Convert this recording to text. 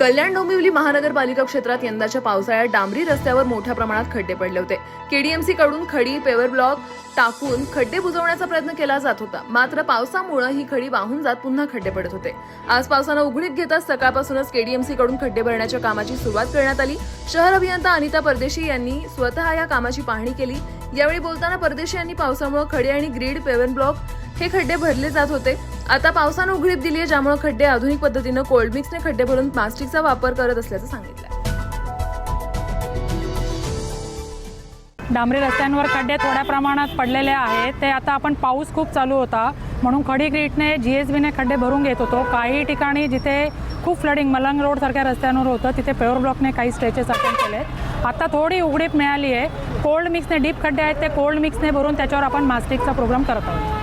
कल्याण डोंबिवली महानगरपालिका क्षेत्रात यंदाच्या पावसाळ्यात डांबरी रस्त्यावर मोठ्या प्रमाणात खड्डे पडले होते. केडीएमसी कडून खडी पेवर ब्लॉक टाकून खड्डे बुजवण्याचा प्रयत्न केला जात होता. मात्र पावसामुळे ही खडी वाहून जात पुन्हा खड्डे पडत होते. आज पावसानं उघडीत घेताच सकाळपासूनच केडीएमसी कडून खड्डे भरण्याच्या कामाची सुरुवात करण्यात आली. शहर अभियंता अनिता परदेशी यांनी स्वतः या कामाची पाहणी केली. यावेळी बोलताना परदेशी यांनी पावसामुळे खडे आणि ग्रीड पेवर ब्लॉक हे खड्डे भरले जात होते. आता पावसानं उघडीप दिली आहे ज्यामुळे खड्डे आधुनिक पद्धतीनं कोल्ड मिक्सने खड्डे भरून प्लास्टिकचा वापर करत असल्याचं सांगितलं डांबरी रस्त्यांवर खड्डे थोड्या प्रमाणात पडलेले आहेत. ते आता आपण पाऊस खूप चालू होता म्हणून खडी ग्रीटने जी एस बीने खड्डे भरून घेत होतो. काही ठिकाणी जिथे खूप फ्लडिंग मलंग रोडसारख्या रस्त्यांवर होतं तिथे पेवर ब्लॉकने काही स्ट्रेचेस अटेंड केले आता थोडी उघडीप मिळाली आहे कोल्ड मिक्सने डीप खड्डे आहेत ते कोल्ड मिक्सने भरून त्याच्यावर आपण मास्टिकचा प्रोग्राम करत आहोत.